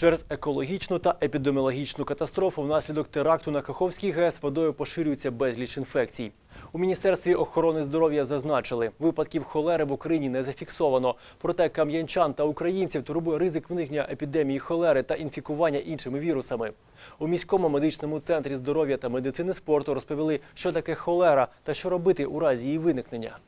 Через екологічну та епідеміологічну катастрофу внаслідок теракту на Каховській ГЕС водою поширюється безліч інфекцій. У Міністерстві охорони здоров'я зазначили, випадків холери в Україні не зафіксовано. Проте кам'янчан та українців турбує ризик виникнення епідемії холери та інфікування іншими вірусами. У міському медичному центрі здоров'я та медицини спорту розповіли, що таке холера та що робити у разі її виникнення.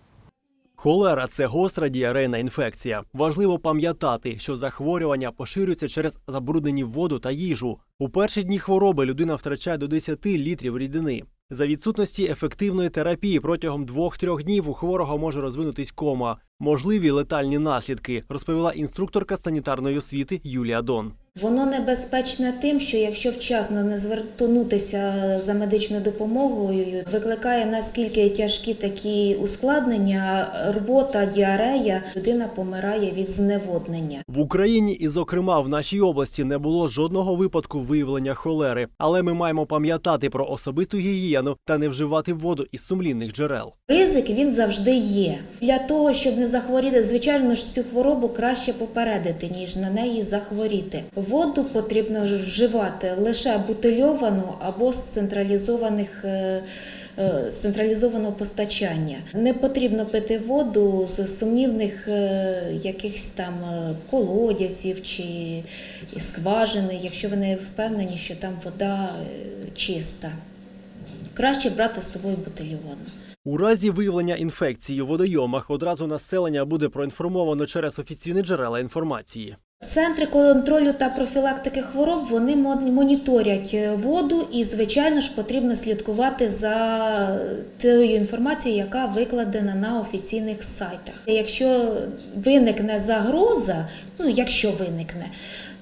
Холера це гостра діарейна інфекція. Важливо пам'ятати, що захворювання поширюється через забруднені воду та їжу. У перші дні хвороби людина втрачає до 10 літрів рідини. За відсутності ефективної терапії протягом 2-3 днів у хворого може розвинутись кома. Можливі летальні наслідки, розповіла інструкторка санітарної освіти Юлія Дон. Воно небезпечне тим, що якщо вчасно не звернутися за медичною допомогою, викликає наскільки тяжкі такі ускладнення, рвота, діарея, людина помирає від зневоднення. В Україні і, зокрема, в нашій області не було жодного випадку виявлення холери, але ми маємо пам'ятати про особисту гігієну та не вживати воду із сумлінних джерел. Ризик він завжди є. Для того, щоб не захворіти, звичайно ж цю хворобу краще попередити, ніж на неї захворіти. Воду потрібно вживати лише бутильовану або з централізованих. е, е, централізованого постачання не потрібно пити воду з сумнівних е, якихось там колодязів чи скважини, якщо ви не впевнені, що там вода чиста. Краще брати з собою бутильовану. У разі виявлення інфекції у водойомах одразу населення буде проінформовано через офіційні джерела інформації. Центри контролю та профілактики хвороб вони моніторять е, воду і, звичайно ж, потрібно слідкувати за тою інформацією, яка викладена на офіційних сайтах. Якщо виникне загроза, ну якщо виникне,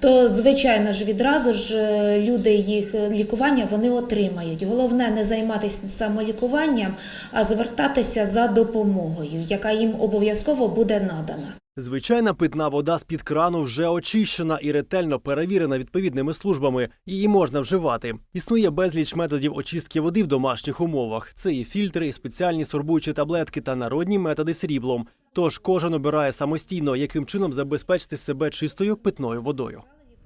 то звичайно ж відразу ж е, люди їх е, лікування вони отримають. Головне не займатися самолікуванням, а звертатися за допомогою, яка їм обов'язково буде надана. Звичайна питна вода з-під крану вже очищена і ретельно перевірена відповідними службами. Її можна вживати. Існує безліч методів очистки води в домашніх умовах. Це і фільтри, і спеціальні сорбуючі таблетки та народні методи сріблом. Тож кожен обирає самостійно, яким чином забезпечити себе чистою питною водою.